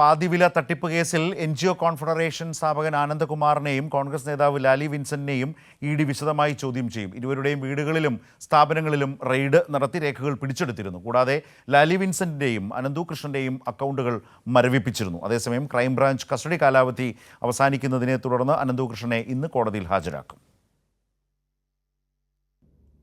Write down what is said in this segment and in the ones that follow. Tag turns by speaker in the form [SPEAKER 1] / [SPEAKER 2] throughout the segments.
[SPEAKER 1] പാതിവില തട്ടിപ്പ് കേസിൽ N G O confederation സ്ഥാപകൻ ആനന്ദകുമാറിനെയും കോൺഗ്രസ് നേതാവ് ലാലി വിൻസന്റിനെയും ഇ ഡി വിശദമായി ചോദ്യം ചെയ്യും. ഇരുവരുടെയും വീടുകളിലും സ്ഥാപനങ്ങളിലും റെയ്ഡ് നടത്തി രേഖകൾ പിടിച്ചെടുത്തിരുന്നു. കൂടാതെ ലാലി വിൻസന്റിന്റെയും അനന്തു കൃഷ്ണന്റെയും അക്കൗണ്ടുകൾ മരവിപ്പിച്ചിരുന്നു. അതേസമയം ക്രൈംബ്രാഞ്ച് കസ്റ്റഡി കാലാവധി അവസാനിക്കുന്നതിനെ തുടർന്ന് അനന്തു കൃഷ്ണനെ ഇന്ന് കോടതിയിൽ ഹാജരാക്കും.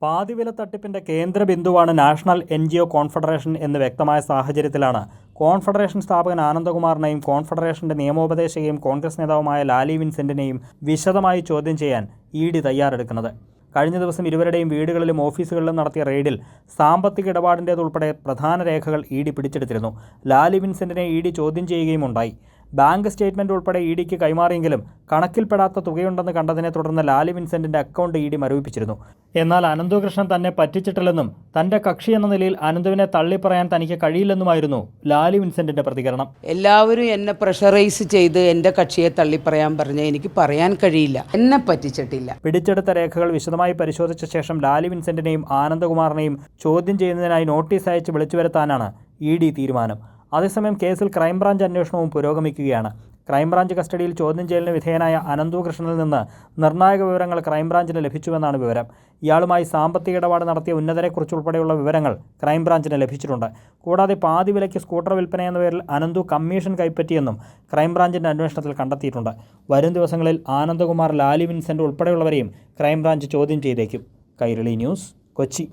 [SPEAKER 2] പാതിവില തട്ടിപ്പിന്റെ കേന്ദ്ര ബിന്ദുവാണ് national N G O confederation എന്ന് വ്യക്തമായ സാഹചര്യത്തിലാണ്. കോൺഫെഡറേഷൻ സ്ഥാപകൻ ആനന്ദകുമാറിനെയും കോൺഫെഡറേഷന്റെ നിയമോപദേശകയും കോൺഗ്രസ് നേതാവുമായ ലാലി വിൻസെന്റിനെയും വിശദമായി ചോദ്യം ചെയ്യാൻ ഇ ഡി തയ്യാറെടുക്കുന്നത്. കഴിഞ്ഞ ദിവസം ഇരുവരുടെയും വീടുകളിലും ഓഫീസുകളിലും നടത്തിയ റെയ്ഡിൽ സാമ്പത്തിക ഇടപാടിന്റേതുൾപ്പെടെ പ്രധാന രേഖകൾ ഇ ഡി പിടിച്ചെടുത്തിരുന്നു. ലാലി വിൻസെന്റിനെ ഇ ഡി ചോദ്യം ചെയ്യുകയും ഉണ്ടായി ബാങ്ക് സ്റ്റേറ്റ്മെന്റ് ഉൾപ്പെടെ ഇ ഡിക്ക് കൈമാറിയെങ്കിലും കണക്കിൽപ്പെടാത്ത തുകയുണ്ടെന്ന് കണ്ടതിനെ തുടർന്ന് ലാലി വിൻസെന്റിന്റെ അക്കൗണ്ട് ഇ ഡി മരവിപ്പിച്ചിരുന്നു. എന്നാൽ അനന്തുകൃഷ്ണൻ തന്നെ പറ്റിച്ചിട്ടില്ലെന്നും തന്റെ കക്ഷി എന്ന നിലയിൽ അനന്തുവിനെ തള്ളിപ്പറയാൻ തനിക്ക് കഴിയില്ലെന്നുമായിരുന്നു ലാലി വിൻസെന്റിന്റെ പ്രതികരണം.
[SPEAKER 3] എല്ലാവരും എന്നെ പ്രഷറൈസ് ചെയ്ത് എന്റെ കക്ഷിയെ തള്ളിപ്പറയാൻ പറഞ്ഞ എനിക്ക് പറയാൻ കഴിയില്ല. എന്നെ പറ്റിച്ചിട്ടില്ല.
[SPEAKER 2] പിടിച്ചെടുത്ത രേഖകൾ വിശദമായി പരിശോധിച്ച ശേഷം ലാലി വിൻസെന്റിനെയും ആനന്ദകുമാറിനെയും ചോദ്യം ചെയ്യുന്നതിനായി നോട്ടീസ് അയച്ച് വിളിച്ചു വരുത്താനാണ് ഇ ഡി തീരുമാനം. അതേസമയം കേസിൽ ക്രൈംബ്രാഞ്ച് അന്വേഷണവും പുരോഗമിക്കുകയാണ്. ക്രൈംബ്രാഞ്ച് കസ്റ്റഡിയിൽ ചോദ്യം ചെയ്യലിന് വിധേയനായ അനന്തു കൃഷ്ണനിൽ നിന്ന് നിർണായക വിവരങ്ങൾ ക്രൈംബ്രാഞ്ചിന് ലഭിച്ചുവെന്നാണ് വിവരം. ഇയാളുമായി സാമ്പത്തിക ഇടപാട് നടത്തിയ ഉന്നതരെക്കുറിച്ചുൾപ്പെടെയുള്ള വിവരങ്ങൾ ക്രൈംബ്രാഞ്ചിന് ലഭിച്ചിട്ടുണ്ട്. കൂടാതെ പാതി വിലയ്ക്ക് സ്കൂട്ടർ വിൽപ്പന എന്ന പേരിൽ അനന്തു കമ്മീഷൻ കൈപ്പറ്റിയെന്നും ക്രൈംബ്രാഞ്ചിന്റെ അന്വേഷണത്തിൽ കണ്ടെത്തിയിട്ടുണ്ട്. വരും ദിവസങ്ങളിൽ ആനന്ദകുമാർ ലാലി വിൻസെന്റ് ഉൾപ്പെടെയുള്ളവരെയും ക്രൈംബ്രാഞ്ച് ചോദ്യം ചെയ്തേക്കും. കൈരളി ന്യൂസ് കൊച്ചി.